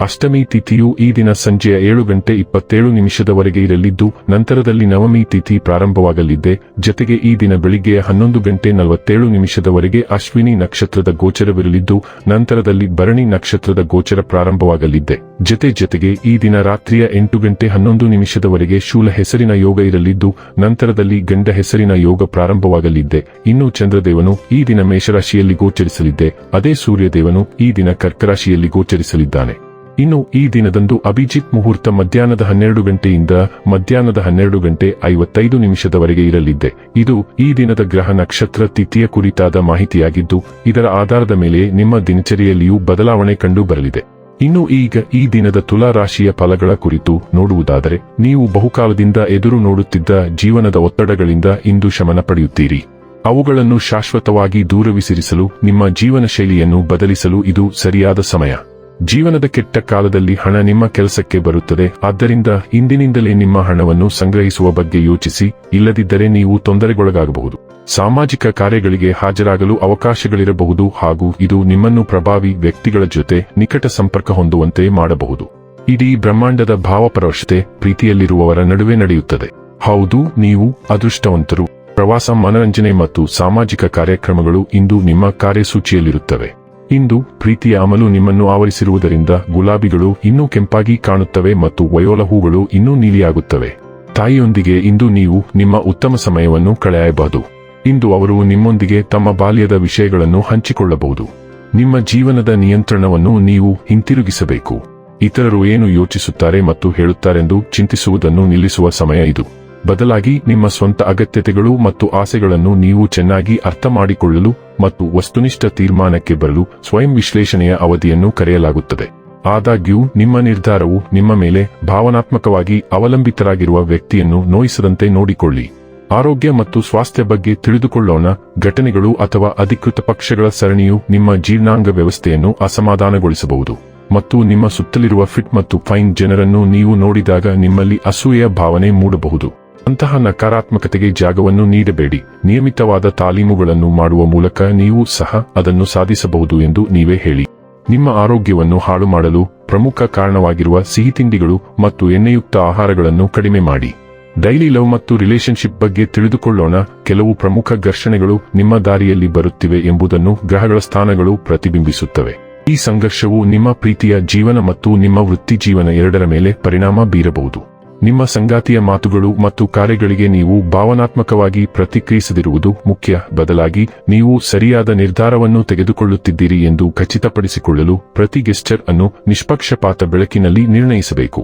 ಅಷ್ಟಮಿ ತಿಥಿಯು ಈ ದಿನ ಸಂಜೆಯ ಏಳು ಗಂಟೆ ಇಪ್ಪತ್ತೇಳು ನಿಮಿಷದವರೆಗೆ ಇರಲಿದ್ದು, ನಂತರದಲ್ಲಿ ನವಮಿ ತಿಥಿ ಪ್ರಾರಂಭವಾಗಲಿದೆ. ಜತೆಗೆ ಈ ದಿನ ಬೆಳಿಗ್ಗೆಯ ಹನ್ನೊಂದು ಗಂಟೆ ನಲವತ್ತೇಳು ನಿಮಿಷದವರೆಗೆ ಅಶ್ವಿನಿ ನಕ್ಷತ್ರದ ಗೋಚರವಿರಲಿದ್ದು, ನಂತರದಲ್ಲಿ ಭರಣಿ ನಕ್ಷತ್ರದ ಗೋಚರ ಪ್ರಾರಂಭವಾಗಲಿದೆ. ಜತೆ ಜತೆಗೆ ಈ ದಿನ ರಾತ್ರಿಯ ಎಂಟು ಗಂಟೆ ಹನ್ನೊಂದು ನಿಮಿಷದವರೆಗೆ ಶೂಲ ಹೆಸರಿನ ಯೋಗ ಇರಲಿದ್ದು, ನಂತರದಲ್ಲಿ ಗಂಡ ಹೆಸರಿನ ಯೋಗ ಪ್ರಾರಂಭವಾಗಲಿದೆ. ಇನ್ನು ಚಂದ್ರದೇವನು ಈ ದಿನ ಮೇಷರಾಶಿಯಲ್ಲಿ ಗೋಚರಿಸಲಿದ್ದೆ ಅದೇ ಸೂರ್ಯದೇವನು ಈ ದಿನ ಕರ್ಕರಾಶಿಯಲ್ಲಿ ಗೋಚರಿಸಲಿದ್ದಾನೆ. ಇನ್ನು ಈ ದಿನದಂದು ಅಭಿಜಿತ್ ಮುಹೂರ್ತ ಮಧ್ಯಾಹ್ನದ ಹನ್ನೆರಡು ಗಂಟೆಯಿಂದ ಮಧ್ಯಾಹ್ನದ ಹನ್ನೆರಡು ಗಂಟೆ ಐವತ್ತೈದು ನಿಮಿಷದವರೆಗೆ ಇರಲಿದೆ. ಇದು ಈ ದಿನದ ಗ್ರಹ ನಕ್ಷತ್ರ ತಿಥಿಯ ಕುರಿತಾದ ಮಾಹಿತಿಯಾಗಿದ್ದು, ಇದರ ಆಧಾರದ ಮೇಲೆ ನಿಮ್ಮ ದಿನಚರಿಯಲ್ಲಿಯೂ ಬದಲಾವಣೆ ಕಂಡು ಬರಲಿದೆ ಇನ್ನು ಈಗ ಈ ದಿನದ ತುಲಾ ರಾಶಿಯ ಫಲಗಳ ಕುರಿತು ನೋಡುವುದಾದರೆ, ನೀವು ಬಹುಕಾಲದಿಂದ ಎದುರು ನೋಡುತ್ತಿದ್ದ ಜೀವನದ ಒತ್ತಡಗಳಿಂದ ಇಂದು ಶಮನ ಪಡೆಯುತ್ತೀರಿ. ಅವುಗಳನ್ನು ಶಾಶ್ವತವಾಗಿ ದೂರವಿಸಿರಿಸಲು, ನಿಮ್ಮ ಜೀವನ ಶೈಲಿಯನ್ನು ಬದಲಿಸಲು ಇದು ಸರಿಯಾದ ಸಮಯ. ಜೀವನದ ಕೆಟ್ಟ ಕಾಲದಲ್ಲಿ ಹಣ ನಿಮ್ಮ ಕೆಲಸಕ್ಕೆ ಬರುತ್ತದೆ. ಆದ್ದರಿಂದ ಇಂದಿನಿಂದಲೇ ನಿಮ್ಮ ಹಣವನ್ನು ಸಂಗ್ರಹಿಸುವ ಬಗ್ಗೆ ಯೋಚಿಸಿ, ಇಲ್ಲದಿದ್ದರೆ ನೀವು ತೊಂದರೆಗೊಳಗಾಗಬಹುದು. ಸಾಮಾಜಿಕ ಕಾರ್ಯಗಳಿಗೆ ಹಾಜರಾಗಲು ಅವಕಾಶಗಳಿರಬಹುದು ಹಾಗೂ ಇದು ನಿಮ್ಮನ್ನು ಪ್ರಭಾವಿ ವ್ಯಕ್ತಿಗಳ ಜೊತೆ ನಿಕಟ ಸಂಪರ್ಕ ಹೊಂದುವಂತೆ ಮಾಡಬಹುದು. ಇಡೀ ಬ್ರಹ್ಮಾಂಡದ ಭಾವಪರವಶತೆ ಪ್ರೀತಿಯಲ್ಲಿರುವವರ ನಡುವೆ ನಡೆಯುತ್ತದೆ. ಹೌದು, ನೀವು ಅದೃಷ್ಟವಂತರು. ಪ್ರವಾಸ ಮನರಂಜನೆ ಮತ್ತು ಸಾಮಾಜಿಕ ಕಾರ್ಯಕ್ರಮಗಳು ಇಂದು ನಿಮ್ಮ ಕಾರ್ಯಸೂಚಿಯಲ್ಲಿರುತ್ತವೆ. ಇಂದು ಪ್ರೀತಿಯ ಅಮಲು ನಿಮ್ಮನ್ನು ಆವರಿಸಿರುವುದರಿಂದ ಗುಲಾಬಿಗಳು ಇನ್ನೂ ಕೆಂಪಾಗಿ ಕಾಣುತ್ತವೆ ಮತ್ತು ವಯೋಲ ಹೂಗಳು ಇನ್ನೂ ನೀಲಿಯಾಗುತ್ತವೆ. ತಾಯಿಯೊಂದಿಗೆ ಇಂದು ನೀವು ನಿಮ್ಮ ಉತ್ತಮ ಸಮಯವನ್ನು ಕಳೆಯಬಹುದು. ಇಂದು ಅವರು ನಿಮ್ಮೊಂದಿಗೆ ತಮ್ಮ ಬಾಲ್ಯದ ವಿಷಯಗಳನ್ನು ಹಂಚಿಕೊಳ್ಳಬಹುದು. ನಿಮ್ಮ ಜೀವನದ ನಿಯಂತ್ರಣವನ್ನು ನೀವು ಹಿಂತಿರುಗಿಸಬೇಕು. ಇತರರು ಏನು ಯೋಚಿಸುತ್ತಾರೆ ಮತ್ತು ಹೇಳುತ್ತಾರೆಂದು ಚಿಂತಿಸುವುದನ್ನು ನಿಲ್ಲಿಸುವ ಸಮಯ ಇದು. ಬದಲಾಗಿ ನಿಮ್ಮ ಸ್ವಂತ ಅಗತ್ಯತೆಗಳು ಮತ್ತು ಆಸೆಗಳನ್ನು ನೀವು ಚೆನ್ನಾಗಿ ಅರ್ಥ ಮಾಡಿಕೊಳ್ಳಲು ಮತ್ತು ವಸ್ತುನಿಷ್ಠ ತೀರ್ಮಾನಕ್ಕೆ ಬರಲು ಸ್ವಯಂ ವಿಶ್ಲೇಷಣೆಯ ಅವಧಿಯನ್ನು ಕರೆಯಲಾಗುತ್ತದೆ. ಆದಾಗ್ಯೂ, ನಿಮ್ಮ ನಿರ್ಧಾರವು ನಿಮ್ಮ ಮೇಲೆ ಭಾವನಾತ್ಮಕವಾಗಿ ಅವಲಂಬಿತರಾಗಿರುವ ವ್ಯಕ್ತಿಯನ್ನು ನೋಯಿಸದಂತೆ ನೋಡಿಕೊಳ್ಳಿ. ಆರೋಗ್ಯ ಮತ್ತು ಸ್ವಾಸ್ಥ್ಯ ಬಗ್ಗೆ ತಿಳಿದುಕೊಳ್ಳೋಣ. ಘಟನೆಗಳು ಅಥವಾ ಅಧಿಕೃತ ಪಕ್ಷಗಳ ಸರಣಿಯು ನಿಮ್ಮ ಜೀರ್ಣಾಂಗ ವ್ಯವಸ್ಥೆಯನ್ನು ಅಸಮಾಧಾನಗೊಳಿಸಬಹುದು. ಮತ್ತು ನಿಮ್ಮ ಸುತ್ತಲಿರುವ ಫಿಟ್ ಮತ್ತು ಫೈನ್ ಜನರನ್ನು ನೀವು ನೋಡಿದಾಗ ನಿಮ್ಮಲ್ಲಿ ಅಸೂಯೆಯ ಭಾವನೆ ಮೂಡಬಹುದು. ಅಂತಹ ನಕಾರಾತ್ಮಕತೆಗೆ ಜಾಗವನ್ನು ನೀಡಬೇಡಿ. ನಿಯಮಿತವಾದ ತಾಲೀಮುಗಳನ್ನು ಮಾಡುವ ಮೂಲಕ ನೀವು ಸಹ ಅದನ್ನು ಸಾಧಿಸಬಹುದು ಎಂದು ನೀವೇ ಹೇಳಿ. ನಿಮ್ಮ ಆರೋಗ್ಯವನ್ನು ಹಾಳು ಮಾಡಲು ಪ್ರಮುಖ ಕಾರಣವಾಗಿರುವ ಸಿಹಿ ತಿಂಡಿಗಳು ಮತ್ತು ಎಣ್ಣೆಯುಕ್ತ ಆಹಾರಗಳನ್ನು ಕಡಿಮೆ ಮಾಡಿ. ಡೈಲಿ ಲವ್ ಮತ್ತು ರಿಲೇಶನ್ಶಿಪ್ ಬಗ್ಗೆ ತಿಳಿದುಕೊಳ್ಳೋಣ. ಕೆಲವು ಪ್ರಮುಖ ಘರ್ಷಣೆಗಳು ನಿಮ್ಮ ದಾರಿಯಲ್ಲಿ ಬರುತ್ತಿವೆ ಎಂಬುದನ್ನು ಗ್ರಹಗಳ ಸ್ಥಾನಗಳು ಪ್ರತಿಬಿಂಬಿಸುತ್ತವೆ. ಈ ಸಂಘರ್ಷವು ನಿಮ್ಮ ಪ್ರೀತಿಯ ಜೀವನ ಮತ್ತು ನಿಮ್ಮ ವೃತ್ತಿ ಜೀವನ ಎರಡರ ಮೇಲೆ ಪರಿಣಾಮ ಬೀರಬಹುದು. ನಿಮ್ಮ ಸಂಗಾತಿಯ ಮಾತುಗಳು ಮತ್ತು ಕಾರ್ಯಗಳಿಗೆ ನೀವು ಭಾವನಾತ್ಮಕವಾಗಿ ಪ್ರತಿಕ್ರಿಯಿಸದಿರುವುದು ಮುಖ್ಯ. ಬದಲಾಗಿ, ನೀವು ಸರಿಯಾದ ನಿರ್ಧಾರವನ್ನು ತೆಗೆದುಕೊಳ್ಳುತ್ತಿದ್ದೀರಿ ಎಂದು ಖಚಿತಪಡಿಸಿಕೊಳ್ಳಲು ಪ್ರತಿ ಗೆಸ್ಟರ್ ಅನ್ನು ನಿಷ್ಪಕ್ಷಪಾತ ಬೆಳಕಿನಲ್ಲಿ ನಿರ್ಣಯಿಸಬೇಕು.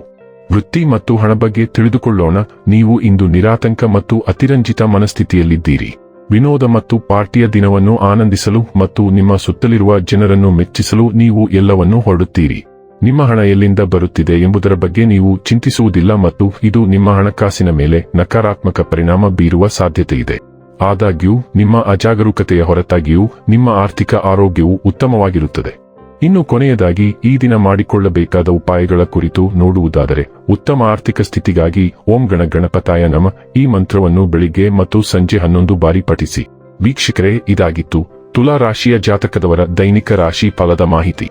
ವೃತ್ತಿ ಮತ್ತು ಹಣ ಬಗ್ಗೆ ತಿಳಿದುಕೊಳ್ಳೋಣ. ನೀವು ಇಂದು ನಿರಾತಂಕ ಮತ್ತು ಅತಿರಂಜಿತ ಮನಸ್ಥಿತಿಯಲ್ಲಿದ್ದೀರಿ. ವಿನೋದ ಮತ್ತು ಪಾರ್ಟಿಯ ದಿನವನ್ನು ಆನಂದಿಸಲು ಮತ್ತು ನಿಮ್ಮ ಸುತ್ತಲಿರುವ ಜನರನ್ನು ಮೆಚ್ಚಿಸಲು ನೀವು ಎಲ್ಲವನ್ನೂ ಹೊರಡುತ್ತೀರಿ. ನಿಮ್ಮ ಹಣ ಎಲ್ಲಿಂದ ಬರುತ್ತಿದೆ ಎಂಬುದರ ಬಗ್ಗೆ ನೀವು ಚಿಂತಿಸುವುದಿಲ್ಲ ಮತ್ತು ಇದು ನಿಮ್ಮ ಹಣಕಾಸಿನ ಮೇಲೆ ನಕಾರಾತ್ಮಕ ಪರಿಣಾಮ ಬೀರುವ ಸಾಧ್ಯತೆಯಿದೆ. ಆದಾಗ್ಯೂ, ನಿಮ್ಮ ಅಜಾಗರೂಕತೆಯ ಹೊರತಾಗಿಯೂ ನಿಮ್ಮ ಆರ್ಥಿಕ ಆರೋಗ್ಯವು ಉತ್ತಮವಾಗಿರುತ್ತದೆ. ಇನ್ನು ಕೊನೆಯದಾಗಿ, ಈ ದಿನ ಮಾಡಿಕೊಳ್ಳಬೇಕಾದ ಉಪಾಯಗಳ ಕುರಿತು ನೋಡುವುದಾದರೆ, ಉತ್ತಮ ಆರ್ಥಿಕ ಸ್ಥಿತಿಗಾಗಿ ಓಂ ಗಣ ಗಣಪತಾಯ ನಮ, ಈ ಮಂತ್ರವನ್ನು ಬೆಳಿಗ್ಗೆ ಮತ್ತು ಸಂಜೆ ಹನ್ನೊಂದು ಬಾರಿ ಪಠಿಸಿ. ವೀಕ್ಷಕರೇ, ಇದಾಗಿತ್ತು ತುಲಾ ರಾಶಿಯ ಜಾತಕದವರ ದೈನಿಕ ರಾಶಿ ಫಲದ ಮಾಹಿತಿ.